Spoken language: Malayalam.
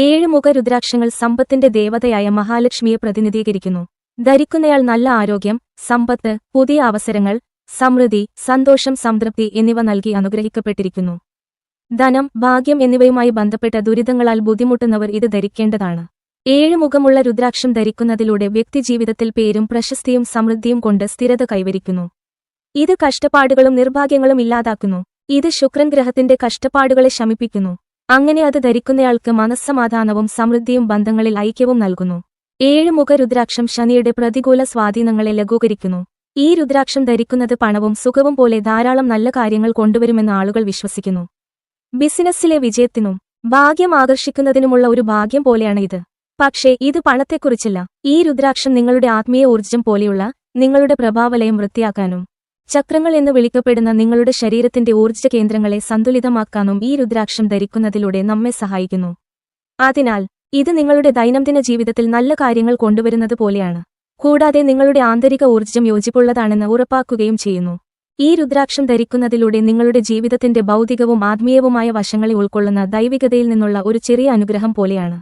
ഏഴ് മുഖ രുദ്രാക്ഷങ്ങൾ സമ്പത്തിന്റെ ദേവതയായ മഹാലക്ഷ്മിയെ പ്രതിനിധീകരിക്കുന്നു. ധരിക്കുന്നയാൾ നല്ല ആരോഗ്യം സമ്പത്ത് പുതിയ അവസരങ്ങൾ സമൃദ്ധി സന്തോഷം സംതൃപ്തി എന്നിവ നൽകി അനുഗ്രഹിക്കപ്പെട്ടിരിക്കുന്നു. ധനം ഭാഗ്യം എന്നിവയുമായി ബന്ധപ്പെട്ട ദുരിതങ്ങളാൽ ബുദ്ധിമുട്ടുന്നവർ ഇത് ധരിക്കേണ്ടതാണ്. ഏഴ് മുഖമുള്ള രുദ്രാക്ഷം ധരിക്കുന്നതിലൂടെ വ്യക്തിജീവിതത്തിൽ പേരും പ്രശസ്തിയും സമൃദ്ധിയും കൊണ്ട് സ്ഥിരത കൈവരിക്കുന്നു. ഇത് കഷ്ടപ്പാടുകളും നിർഭാഗ്യങ്ങളും ഇല്ലാതാക്കുന്നു. ഇത് ശുക്രൻ ഗ്രഹത്തിന്റെ കഷ്ടപ്പാടുകളെ ശമിപ്പിക്കുന്നു. അങ്ങനെ അത് ധരിക്കുന്നയാൾക്ക് മനസ്സമാധാനവും സമൃദ്ധിയും ബന്ധങ്ങളിൽ ഐക്യവും നൽകുന്നു. ഏഴ് മുഖ രുദ്രാക്ഷം ശനിയുടെ പ്രതികൂല സ്വാധീനങ്ങളെ ലഘൂകരിക്കുന്നു. ഈ രുദ്രാക്ഷം ധരിക്കുന്നത് പണവും സുഖവും പോലെ ധാരാളം നല്ല കാര്യങ്ങൾ കൊണ്ടുവരുമെന്ന് ആളുകൾ വിശ്വസിക്കുന്നു. ബിസിനസ്സിലെ വിജയത്തിനും ഭാഗ്യം ആകർഷിക്കുന്നതിനുമുള്ള ഒരു ഭാഗ്യം പോലെയാണ് ഇത്. പക്ഷേ ഇത് പണത്തെക്കുറിച്ചല്ല. ഈ രുദ്രാക്ഷം നിങ്ങളുടെ ആത്മീയ ഊർജം പോലെയുള്ള നിങ്ങളുടെ പ്രഭാവലയം വൃത്തിയാക്കാനും ചക്രങ്ങൾ എന്ന് വിളിക്കപ്പെടുന്ന നിങ്ങളുടെ ശരീരത്തിന്റെ ഊർജ കേന്ദ്രങ്ങളെ സന്തുലിതമാക്കാനും ഈ രുദ്രാക്ഷം ധരിക്കുന്നതിലൂടെ നമ്മെ സഹായിക്കുന്നു. അതിനാൽ ഇത് നിങ്ങളുടെ ദൈനംദിന ജീവിതത്തിൽ നല്ല കാര്യങ്ങൾ കൊണ്ടുവരുന്നത് പോലെയാണ്. കൂടാതെ നിങ്ങളുടെ ആന്തരിക ഊർജം യോജിപ്പുള്ളതാണെന്ന് ഉറപ്പാക്കുകയും ചെയ്യുന്നു. ഈ രുദ്രാക്ഷം ധരിക്കുന്നതിലൂടെ നിങ്ങളുടെ ജീവിതത്തിന്റെ ഭൗതികവും ആത്മീയവുമായ വശങ്ങളെ ഉൾക്കൊള്ളുന്ന ദൈവികതയിൽ നിന്നുള്ള ഒരു ചെറിയ അനുഗ്രഹം പോലെയാണ്.